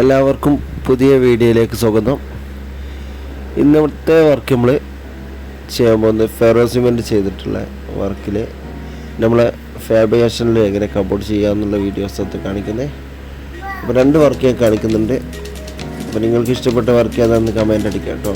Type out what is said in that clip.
എല്ലാവർക്കും പുതിയ വീഡിയോയിലേക്ക് സ്വാഗതം. ഇന്നത്തെ വർക്ക് നമ്മൾ ചെയ്യാൻ പോകുന്നത് ഫെറോ സിമെന്റ് ചെയ്തിട്ടുള്ള വർക്കിൽ നമ്മൾ ഫാബ്രിക്കേഷനിൽ എങ്ങനെ കമ്പോർട്ട് ചെയ്യാമെന്നുള്ള വീഡിയോസ് അത് കാണിക്കുന്നത് അപ്പോൾ രണ്ട് വർക്ക് ഞാൻ കാണിക്കുന്നുണ്ട്. അപ്പോൾ നിങ്ങൾക്ക് ഇഷ്ടപ്പെട്ട വർക്ക് ഏതാണെന്ന് കമന്റ് അടിക്കാം കേട്ടോ.